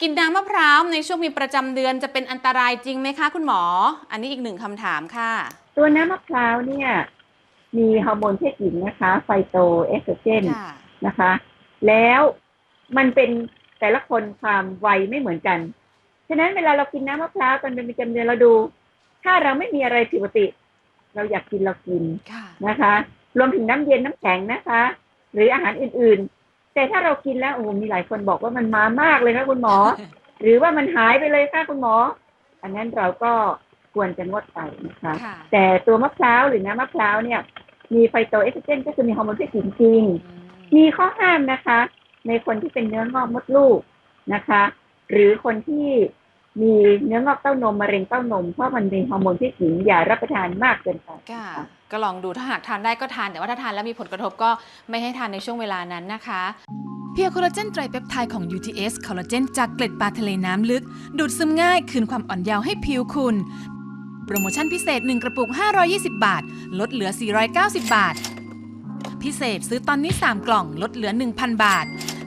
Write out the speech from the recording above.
กินน้ำมะพร้าวในช่วงมีประจำเดือนจะเป็นอันตรายจริงไหมคะ คุณหมอ อันนี้อีกหนึ่งคำถามค่ะ ตัวน้ำมะพร้าวเนี่ย มีฮอร์โมนเพศหญิงนะคะ ไฟโตเอสโตรเจนค่ะ นะคะ แล้วมันเป็นแต่ละคนความไวไม่เหมือนกัน ฉะนั้นเวลาเรากินน้ำมะพร้าวตอนเป็นประจำเดือนเราดู ถ้าเราไม่มีอะไรผิดปกติ เราอยากกินเรากินค่ะ นะคะ รวมถึงน้ำเย็นน้ำแข็งนะคะ หรืออาหารอื่นๆ แต่ถ้าเรากินแล้วโอ้โหมีหลายคนบอกว่ามันมามากเลยค่ะคุณหมอ หรือว่ามันหายไปเลยค่ะคุณหมอ อันนั้นเราก็ควรจะงดไปนะคะค่ะแต่ตัวมะพร้าวหรือน้ำมะพร้าวเนี่ย มีไฟโตเอสโตรเจนก็คือมีฮอร์โมนเพศหญิงจริงอืมมีข้อห้ามนะคะ ในคนที่เป็นเนื้องอกมดลูกนะคะ หรือคนที่ มีเนื้องอกเต้านมมะเร็งเต้านม เพราะมันมีฮอร์โมนเพศหญิงอย่ารับประทานมากเกินไปค่ะนะคะก็ลองดูถ้าหากทานได้ก็ทาน แต่ว่าถ้าทานแล้วมีผลกระทบก็ไม่ให้ทานในช่วงเวลานั้นนะคะเพียวคอลลาเจนไตรเปปไทด์ของ UTS คอลลาเจนจากเกล็ดปลาทะเลน้ำลึก ดูดซึมง่ายคืนความอ่อนเยาว์ให้ผิวคุณ โปรโมชั่นพิเศษ 1 กระปุก 520 บาท ลดเหลือ 490 บาท พิเศษซื้อตอนนี้ 3 กล่องลดเหลือ 1,000 บาท